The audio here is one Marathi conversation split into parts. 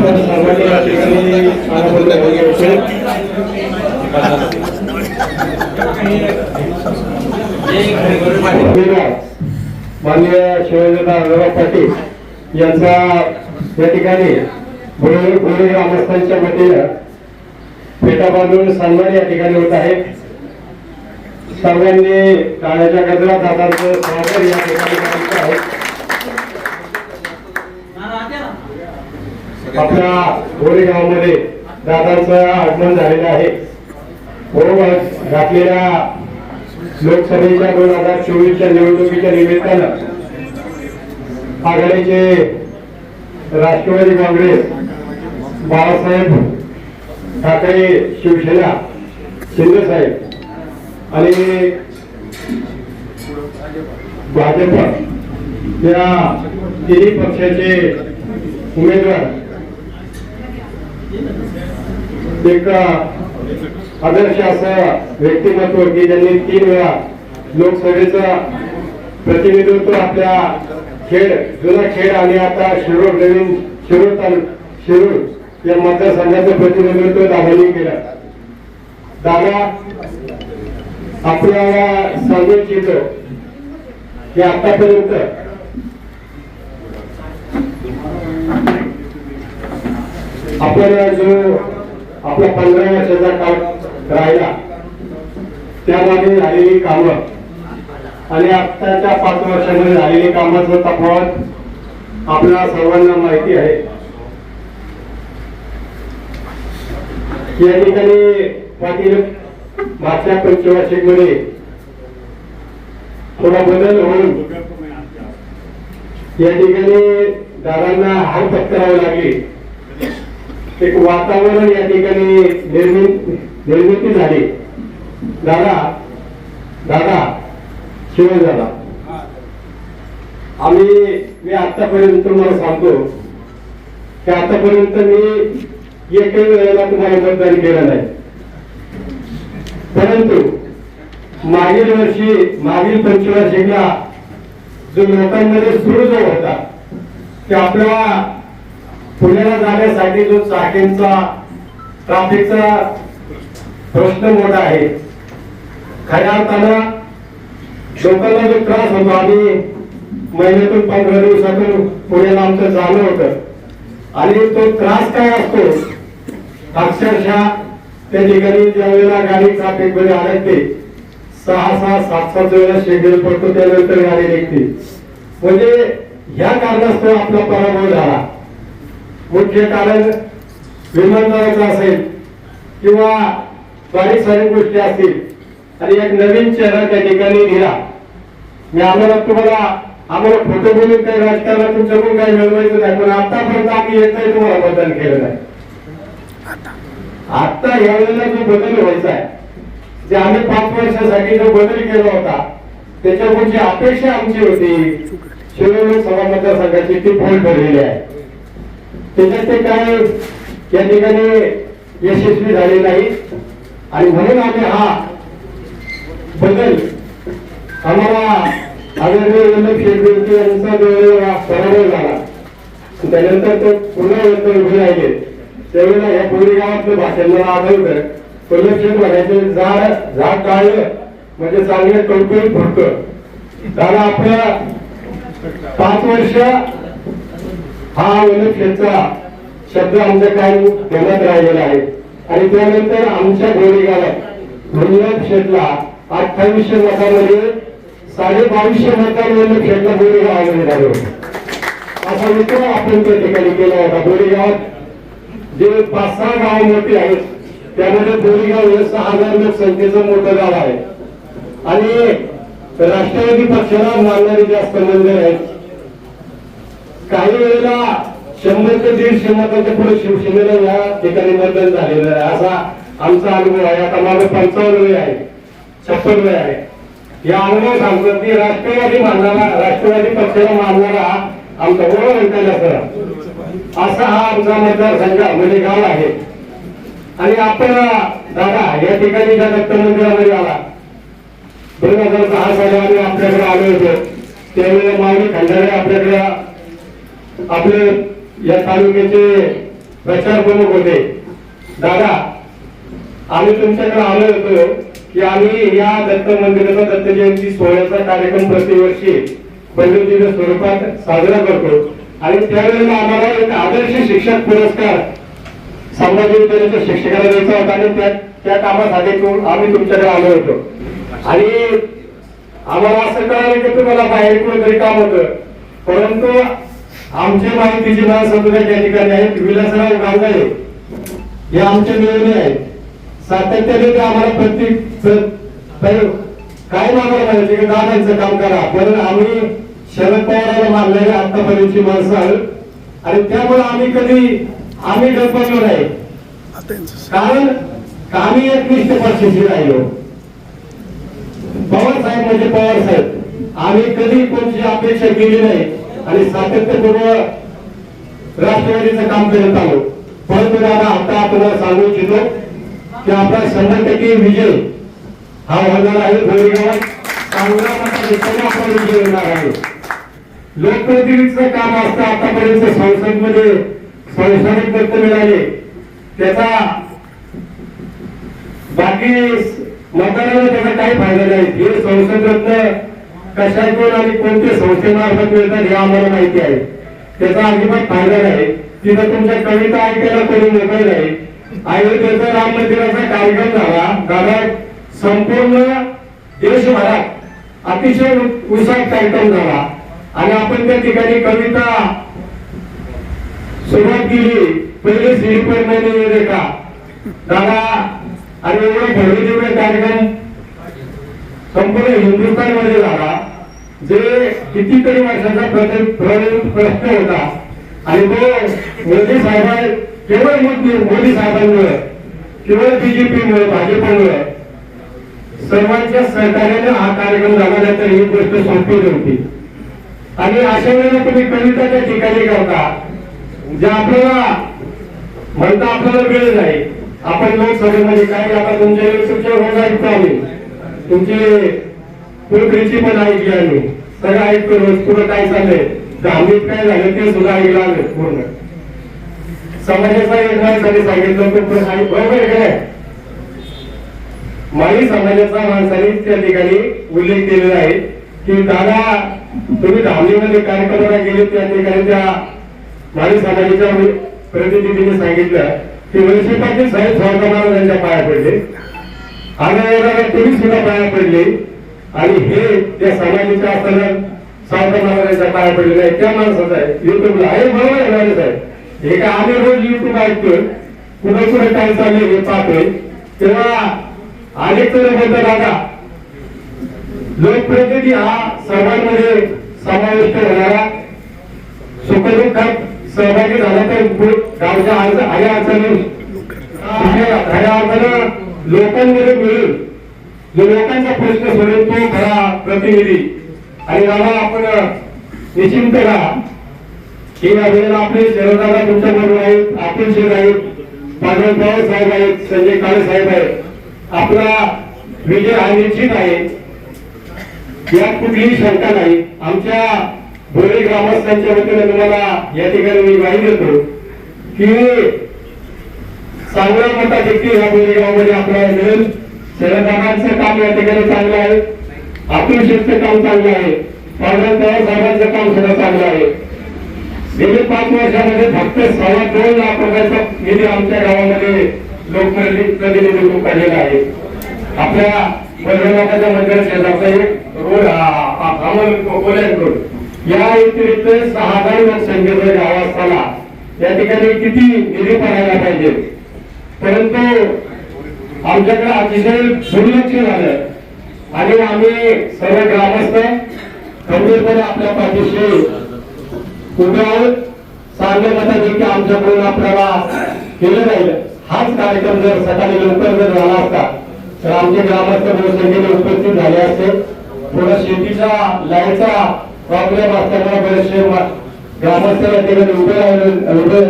आपण सर्वांनी या ठिकाणी आनंद घ्यायचे माननीय शिवजता आढळराव पाटील यांचा या ठिकाणी गुरु गुरु ग्रामस्थांच्या वतीनं पेटा बांधून सन्मान या ठिकाणी होत आहे. सर्वांनी टाळ्याच्या गजरात दादांचं स्वागत या ठिकाणी करायचं आहे आपल्या गोरेगावमध्ये दादांचं आगमन झालेलं आहे. बरोबर घातलेल्या लोकसभेच्या दोन हजार चोवीसच्या निवडणुकीच्या निमित्तानं आघाडीचे राष्ट्रवादी काँग्रेस बाळासाहेब ठाकरे शिवसेना शिंदे साहेब आणि भाजप या तिन्ही पक्षाचे उमेदवार एक आदर्श असं व्यक्तिमत्व की ज्यांनी तीन वेळा लोकसभेचं प्रतिनिधित्व आपल्या खेड जुना खेड आणि आता शिरूर नवीन शिरूर तालु शिरूर या मतदारसंघाचं प्रतिनिधित्व दादांनी केलं. दादा आपल्याला सांगू इच्छितो की आतापर्यंत आपण जो आपला पंधरा वर्षाचा काळ राहिला त्यामध्ये झालेली कामं आणि आत्ताच्या पाच वर्षामध्ये झालेली कामाचं तफावत आपल्या सर्वांना माहिती आहे. या ठिकाणी पाटील मागच्या पंचवार्षिकमध्ये थोडा बदल होऊन या ठिकाणी दादांना हार पत्करावे लागली. एक वातावरण या ठिकाणी निर्मिती निर्मिती झाली. दादा दादा शिवाय दादा. आम्ही मी आतापर्यंत तुम्हाला सांगतो की आतापर्यंत मी एकही वेळेला तुम्हाला मतदान केलं नाही. परंतु मागील वर्षी मागील पंचवार्षिकला जो लोकांमध्ये सुरू जो होता की आपल्या पुण्याला जाण्यासाठी जो चाकींचा ट्राफिकचा प्रश्न मोठा आहे. खऱ्या अर्थानं लोकांना जो त्रास होतो आम्ही महिन्यातून पंधरा दिवसातून पुण्याला आमचं जाणं होतं. आणि तो त्रास काय असतो? अक्षरशः त्या ठिकाणी ज्या वेळेला गाडी ट्राफिकमध्ये अडकते सहा सहा सात सात वेळेला शेड्यूल पडतो त्यानंतर गाडी निघते. म्हणजे ह्या कारणास्तव आपला पराभव झाला. मुख्य कारण विमानतळाचं असेल किंवा बारीक सारीक गोष्टी असतील आणि एक नवीन चेहरा त्या ठिकाणी दिला मी आम्हाला तुम्हाला आम्हाला फोटो बोलून काही राजकारणात तुमच्याकडून काही मिळवायचं नाही पण आतापर्यंत आम्ही एकही तुम्हाला बदल केलं नाही आता यावेळेला जो बदल व्हायचा आहे जे आम्ही पाच वर्षासाठी जो बदल केला होता त्याच्यावर जी अपेक्षा आमची होती शिवलोक सभा मतदारसंघाची ती फोल ठरलेली आहे. त्याच्यात ते काय या ठिकाणी यशस्वी झाले नाही आणि म्हणून आम्ही हा बदल आम्हाला आदरणीय वल्लभ यांचा पराभव झाला. त्यानंतर ते पुन्हा एकदा उभे राहिले. त्यावेळेला या पुणे गावातलं भाषण मला आठवतं वल्लभ म्हणायचे झाड झाड काढलं म्हणजे चांगलं टोटल फुटतं. दादा आपल्या पाच वर्ष हा वल्लभ शेठचा शब्द आमच्या काय देण्यात राहिलेला आहे. आणि त्यानंतर आमच्या गोरेगावात वल्लभ शेठला अठ्ठावीसशे मतामध्ये साडे बावीसशे मतांनी वल्लभ शेठला झाले होते. असा विचार आपण त्या ठिकाणी केला होता. बोरीगावात जे पाच सहा गाव मोठी आहेत त्यामध्ये बोरीगाव हे सहा हजार लोकसंख्येचं मोठं गाव आहे. आणि राष्ट्रवादी पक्षाला मानणारे जास्त मंदिर आहेत काही वेळेला शंभर ते दीडशे मतांच्या पुढे शिवसेनेला या ठिकाणी मतदान झालेलं आहे. असा आमचा अनुभव आहे. आता माझं पंचावन्न वेळ आहे. छप्पन वय आहे. या अनुभव सांगतो की राष्ट्रवादी मानणारा राष्ट्रवादी पक्षाला मानणारा आमचा बरोबर व्यंकय्या सर? असा हा आमचा मतदारसंघ म्हणजे गाव आहे. आणि आपण दादा या ठिकाणी ज्या दत्त मंदिरामध्ये आला दोन हजार सहा साली आम्ही आपल्याकडे आलो होतो. त्यावेळेला माऊली खंडारे आपल्याकडे आपले या तालुक्याचे प्रचार प्रमुख होते. दादा आम्ही तुमच्याकडे आलो होतो की आम्ही या दत्त मंदिराचा दत्त जयंती सोहळ्याचा कार्यक्रम प्रतिवर्षी बंधुजीच्या स्वरूपात साजरा करतो. आणि त्यावेळेला आम्हाला एक आदर्श शिक्षक पुरस्कार संभाजी विद्यालयाच्या शिक्षकाला द्यायचा होता आणि त्या त्या कामासाठी आम्ही तुमच्याकडे आलो होतो. आणि आम्हाला असं कळालं की तुम्हाला बाहेर कुठेतरी काम होतं. परंतु आमची माहितीची माणसं सुद्धा त्या ठिकाणी आहेत. विलासराव गावगाळे हे आमचे मिळवले आहेत. सातत्याने ते आम्हाला प्रत्येक काय मागायला पाहिजे की दादांचं काम करा. पण आम्ही शरद पवाराला मानलेले आतापर्यंतची माणसं. आहोत आणि त्यामुळे आम्ही कधी आम्ही डबलो नाही. कारण आम्ही एक पक्षाशी राहिलो. पवार साहेब म्हणजे पवार साहेब. आम्ही कधी कोणची अपेक्षा केली नाही. आणि सातत्यपूर्ण राष्ट्रवादीचं काम करत आलो परंतु दादा आता आपल्याला सांगू इच्छितो की आपला शंभर टक्के विजय हा होणार आहे. गोरेगावात चांगला आपण विजय होणार आहे. लोकप्रतिनिधीचं काम असतं आतापर्यंत संसदमध्ये संस्थानिक व्यक्त मिळाले. त्याचा बाकी मतदाराला त्याचा काही फायदा नाही. हे संसद रत्न कशातून आणि कोणत्या संस्थेमार्फत मिळतात हे आम्हाला माहिती आहे. त्याचा अजिबात फायदा नाही. तिथं तुमच्या कविता ऐकायला कोणी मोकळे नाही. अयोध्येचा राम मंदिराचा कार्यक्रम झाला. दादा संपूर्ण देशभरात अतिशय उत्साह कार्यक्रम झाला. आणि आपण त्या ठिकाणी कविता सुरुवात केली. पहिले श्रीपदमध्ये रेखा दादा आणि एवढा भव्य कार्यक्रम. संपूर्ण हिंदुस्थानमध्ये झाला. जे कितीतरी वर्षाचा प्रति- प्रश्न होता. आणि तो मोदी साहेब केवळ मोदी साहेबांमुळे केवळ बीजेपीमुळे भाजपमुळे सर्वांच्या सहकार्याने हा कार्यक्रम झाला तर ही गोष्ट सोपी नव्हती. आणि अशा वेळेला तुम्ही कविताच्या ठिकाणी करता जे आपल्याला म्हणता आपल्याला वेळ नाही. आपण लोकसभेमध्ये काही आता तुमच्या युट्यूबच्या रोज आम्ही पुलकरीची पण ऐकली आम्ही सगळं ऐकतो रोज पुढे काय चाललंय? धार्मिक काय झालं ते सुद्धा ऐकलं आम्ही पूर्ण. समाजाचा एक माणसाने सांगितलं तर बरोबर आहे. माळी समाजाचा माणसाने त्या ठिकाणी उल्लेख केलेला आहे की दादा तुम्ही धावणीमध्ये कार्यक्रमाला गेले त्या ठिकाणी त्या माळी समाजाच्या प्रतिनिधीने सांगितलं की वैश्वी पाटील साहेब स्वागत महाराजांच्या पाया पडले. आणि तुम्ही सुद्धा पाया पडले. आणि हे त्या समाजाच्या असताना स्वागत महाराजांच्या पाया पडलेला आहे त्या माणसाचा आहे. युट्यूबला आहे बरोबर आहे. साहेब हे काय आम्ही रोज युट्यूब ऐकतोय. कुठे कुठे काय चालले हे पाहतोय. तेव्हा अनेक जण बोलतात दादा लोकप्रतिनिधी हा सर्वांमध्ये समाविष्ट होणारा सुखदुःखात सहभागी झाला तर गावच्या अर्ज अडचणी खऱ्या अर्थानं लोकांमध्ये मिळून जो लोकांचा प्रश्न सोडेल तो खरा प्रतिनिधी आणि दादा आपण निश्चिंत राहा. की या वेळेला आपले शरदादा तुमच्या बरोबर आहेत. आपण शेख आहेत. पांडव पवार साहेब आहेत. संजय काळे साहेब आहेत. आपला विजय हा निश्चित आहे. यात कुठलीही शंका नाही. आमच्या भोरे ग्रामस्थांच्या वतीने तुम्हाला या ठिकाणी मी माहिती देतो की चांगला मोठा व्यक्ती या भोरे गावामध्ये आपल्याला मिळेल शरदादांचं काम या ठिकाणी चांगलं आहे अतुल शेठचं काम चांगलं आहे पांडव पवार साहेबांचं काम सुद्धा चांगलं आहे गेले पाच वर्षामध्ये फक्त सव्वा दोन लाख रुपयाचा निधी आमच्या गावामध्ये लोकप्रतिनिधी काढलेला आहे आपल्या वडिलांच्या मंदिर शेजारचा एक रोड अमल कोल्यान रोड या व्यतिरिक्त सहा हजार लोकसंख्येचं गाव असताना या ठिकाणी किती निधी पाहायला पाहिजे? परंतु आमच्याकडे अतिशय दुर्लक्ष झालं आणि आम्ही सर्व ग्रामस्थ खंबीरपणे आपल्या पाठीशी उभे आहोत. चांगल्या मतापैकी आमच्याकडून आपल्याला केलं जाईल. हाच कार्यक्रम जर सकाळी लवकर जर झाला असता तर आमचे ग्रामस्थ बहुसंख्येने उपस्थित झाले असते. थोडा शेतीचा लाईटचा प्रॉब्लेम असल्यामुळे बरेचसे ग्रामस्थ या ठिकाणी उभे राहिले उभे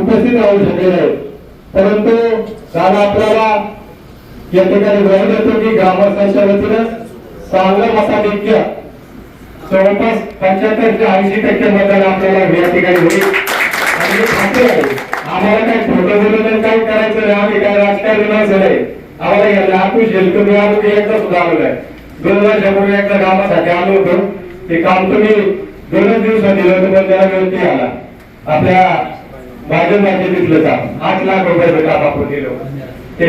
उपस्थित राहू शकले नाही परंतु काल आपल्याला या ठिकाणी ग्रहण देतो की ग्रामस्थांच्या वतीनं चांगलं मताधिक्य जवळपास पंच्याहत्तर ते ऐंशी टक्के मतदान आपल्याला या ठिकाणी होईल. आणि आम्हाला काही फोटो बोलून काही करायचं नाही. आम्ही काय राजकारणाचं नाही आम्हाला या लाखू लातूर शेलकमी आम्ही एकदा सुद्धा आलो नाही दोन वर्षापूर्वी एकदा कामासाठी आलो होतो ते काम तुम्ही दोनच दिवसात दिलं होतं पण त्याला वेळ आला आपल्या भाजपाचे तिथलं काम. आठ लाख रुपयाचं काम आपण दिलं ते